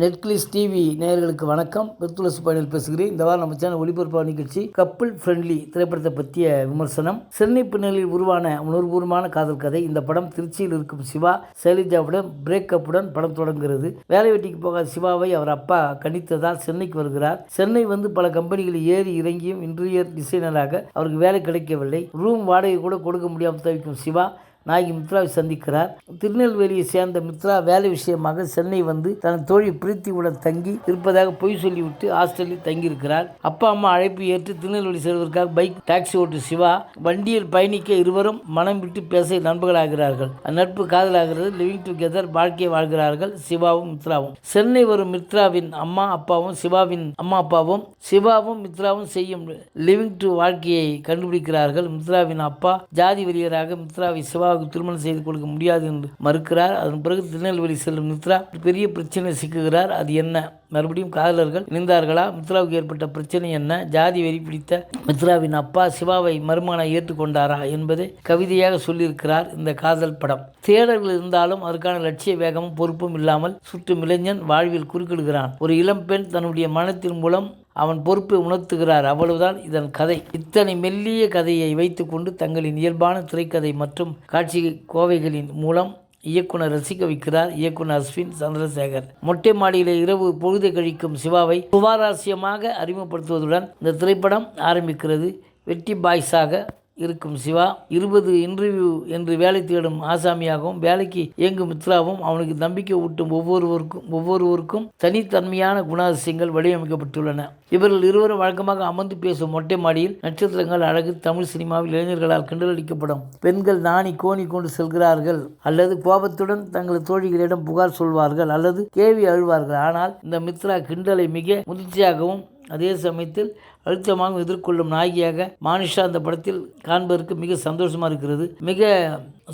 நெட்கிளிஸ் TV நேயர்களுக்கு வணக்கம். பெத்துலசு பயணில் பேசுகிறேன். இந்த வாரம் நம்ம சேனல் ஒளிபரப்பாக நிகழ்ச்சி கப்பிள் ஃப்ரெண்ட்லி திரைப்படத்தை பற்றிய விமர்சனம். சென்னை பின்னணியில் உருவான உணர்வுபூர்வமான காதல் கதை. இந்த படம் திருச்சியில் இருக்கும் சிவா சைலஜாவுடன் பிரேக்கப்புடன் படம் தொடங்குகிறது. வேலை வெட்டிக்கு போகாத சிவாவை அவர் அப்பா கணித்ததால் சென்னைக்கு வருகிறார். சென்னை வந்து பல கம்பெனிகளில் ஏறி இறங்கியும் இன்டீரியர் டிசைனராக அவருக்கு வேலை கிடைக்கவில்லை. ரூம் வாடகை கூட கொடுக்க முடியாமல் தவிக்கும் சிவா நாயகி மித்ராவை சந்திக்கிறார். திருநெல்வேலியை சேர்ந்த மித்ரா வேலை விஷயமாக சென்னை வந்து தனது தோழி பிரீத்தியுடன் தங்கி இருப்பதாக பொய் சொல்லிவிட்டு ஹாஸ்டலில் தங்கியிருக்கிறார். அப்பா அம்மா அழைப்பு ஏற்று திருநெல்வேலி செல்வதற்காக பைக் டாக்ஸி ஓட்டு சிவா வண்டியில் பயணிக்க இருவரும் மனம் விட்டு பேச நண்பர்களாகிறார்கள். அந்நட்பு காதலாகிறது. லிவிங் டுகெதர் வாழ்க்கையை வாழ்கிறார்கள். சிவாவும் மித்ராவும். சென்னை வரும் மித்ராவின் அம்மா அப்பாவும் சிவாவின் அம்மா அப்பாவும் சிவாவும் மித்ராவும் செய்யும் லிவிங் டு வாழ்க்கையை கண்டுபிடிக்கிறார்கள். மித்ராவின் அப்பா ஜாதி வெறியராக மித்ராவை சிவாவுக்கு திருமணம் செய்து கொடுக்க முடியாது என்று மறுக்கிறார். அதன் பிறகு திருநெல்வேலி செல்லும் மித்ரா பெரிய பிரச்சனை சிக்குகிறார். அது என்ன? மறுபடியும் காதலர்கள் இணைந்தார்களா? மித்ராவுக்கு ஏற்பட்ட பிரச்சனை என்ன? ஜாதி வெறி பிடித்த மித்ராவின் அப்பா சிவாவை மருமகனை ஏற்றுக்கொண்டாரா என்பதை கவிதையாக சொல்லியிருக்கிறார் இந்த காதல் படம். தேடல்கள் இருந்தாலும் அதற்கான லட்சிய வேகமும் பொறுப்பும் இல்லாமல் சுற்றும் இளைஞன் வாழ்வில் குறுக்கிடுகிறான். ஒரு இளம்பெண் தன்னுடைய மனத்தின் மூலம் அவன் பொறுப்பை உணர்த்துகிறார். அவ்வளவுதான் இதன் கதை. இத்தனை மெல்லிய கதையை வைத்துக்கொண்டு தங்களின் இயல்பான திரைக்கதை மற்றும் காட்சி கோவைகளின் மூலம் இயக்குனர் ரசிக்க வைக்கிறார் இயக்குனர் அஸ்வின் சந்திரசேகர். மொட்டை மாடியிலே இரவு பொழுதை கழிக்கும் சிவாவை சுவாரஸ்யமாக அறிமுகப்படுத்துவதுடன் இந்த திரைப்படம் ஆரம்பிக்கிறது. வெட்டி பாய்ஸாக இருக்கும் சிவா. இருபது இன்டர்வியூ என்று வேலை தேடும் ஆசாமியாகவும் வேலைக்கு இயங்கும் மித்ராவும் அவனுக்கு நம்பிக்கை ஊட்டும் ஒவ்வொருவருக்கும் ஒவ்வொருவருக்கும் தனித்தன்மையான குணாதிசயங்கள் வடிவமைக்கப்பட்டுள்ளன. இவர்கள் இருவரும் வழக்கமாக அமர்ந்து பேசும் மொட்டை மாடியில் நட்சத்திரங்கள் அழகு தமிழ் சினிமாவில் இளைஞர்களால் கிண்டலடிக்கப்படும் பெண்கள் நாணி கோணி கொண்டு செல்கிறார்கள் அல்லது கோபத்துடன் தங்களது தோழிகளிடம் புகார் சொல்வார்கள் அல்லது கேவி அழுவார்கள். ஆனால் இந்த மித்ரா கிண்டலை மிக முதிர்ச்சியாகவும் அதே சமயத்தில் அழுத்தமாக எதிர்கொள்ளும் நாயகியாக மானிஷா அந்த படத்தில் காண்பதற்கு மிக சந்தோஷமாக இருக்கிறது. மிக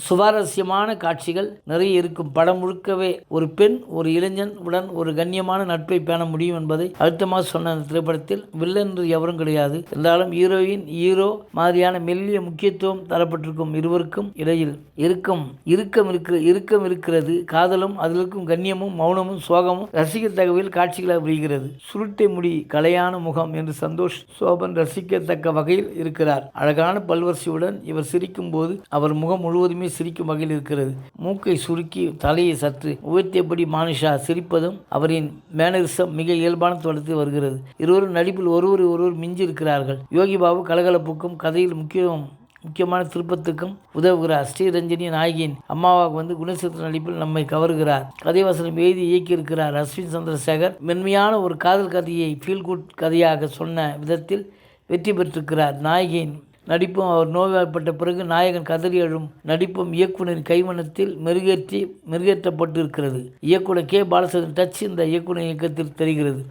சுவாரஸ்யமான காட்சிகள் நிறைய இருக்கும். படம் முழுக்கவே ஒரு பெண் ஒரு இளைஞன் உடன் ஒரு கண்ணியமான நட்பை பேண முடியும் என்பதை அழுத்தமாக சொன்ன அந்த திரைப்படத்தில் வில்லன் என்று எவரும் கிடையாது. இருந்தாலும் ஹீரோயின் ஹீரோ மாதிரியான மெல்லிய முக்கியத்துவம் தரப்பட்டிருக்கும் இருவருக்கும் இடையில் இருக்கும் இறுக்கம் இருக்கிற இறுக்கம் இருக்கிறது. காதலும் அதில் இருக்கும் கண்ணியமும் மௌனமும் சோகமும் ரசிக்கத்தகவில் காட்சிகளாக விழுகிறது சுருட்டை முடி கலையான முகம் என்று சந்தோஷ் சோபன் ரசிக்கத்தக்க வகையில் இருக்கிறார். அழகான பல்வரிசையுடன் இவர் சிரிக்கும் போது அவர் முகம் முழுவதுமே சிரிக்கும் வகையில் இருக்கிறது. மூக்கை சுருக்கி தலையை சற்று உயர்த்தியபடி மானுஷா சிரிப்பதும் அவரின் மேனரிசம் மிக இயல்பான தோட்டத்தில் வருகிறது. இருவரும் நடிப்பில் ஒருவர் ஒருவர் மிஞ்சி இருக்கிறார்கள் யோகி பாபு கலகலப்புக்கும் கதையில் முக்கியம் முக்கியமான திருப்பத்துக்கும் உதவுகிறார். ஸ்ரீரஞ்சனி நாயகியின் அம்மாவாக வந்து குணசித்திர நடிப்பில் நம்மை கவருகிறார். கதைவசனம் எழுதி இயக்கியிருக்கிறார் அஸ்வின் சந்திரசேகர். மென்மையான ஒரு காதல் கதையை ஃபீல் குட் கதையாக சொன்ன விதத்தில் வெற்றி பெற்றிருக்கிறார். நாயகியின் நடிப்பும் அவர் நோய்வாய்ப்பட்ட பிறகு நாயகன் கதறி எழும் நடிப்பும் இயக்குனரின் கைவண்ணத்தில் மெருகேற்றி மெருகேற்றப்பட்டு இருக்கிறது இயக்குனர் கே. பாலசந்திரன் டச் இந்த இயக்குனர் இயக்கத்தில் தெரிகிறது.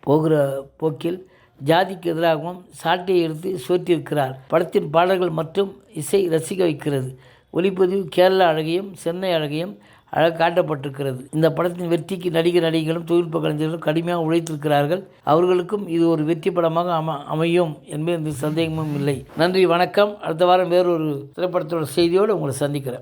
போகிற போக்கில் ஜாதிக்கு எதிராகவும் சாட்டையை எடுத்து சோற்றிருக்கிறார் படத்தின் பாடல்கள் மற்றும் இசை ரசிக்க வைக்கிறது. ஒளிப்பதிவு கேரளா அழகையும் சென்னை அழகையும் அழகு காட்டப்பட்டிருக்கிறது. இந்த படத்தின் வெற்றிக்கு நடிகர் நடிகைகளும் தொழில்நுட்ப கலைஞர்களும் கடுமையாக உழைத்திருக்கிறார்கள். அவர்களுக்கும் இது ஒரு வெற்றி படமாக அம அமையும் என்பது எந்த சந்தேகமும் இல்லை. நன்றி வணக்கம். அடுத்த வாரம் வேறொரு திரைப்படத்தோட செய்தியோடு உங்களை சந்திக்கிறேன்.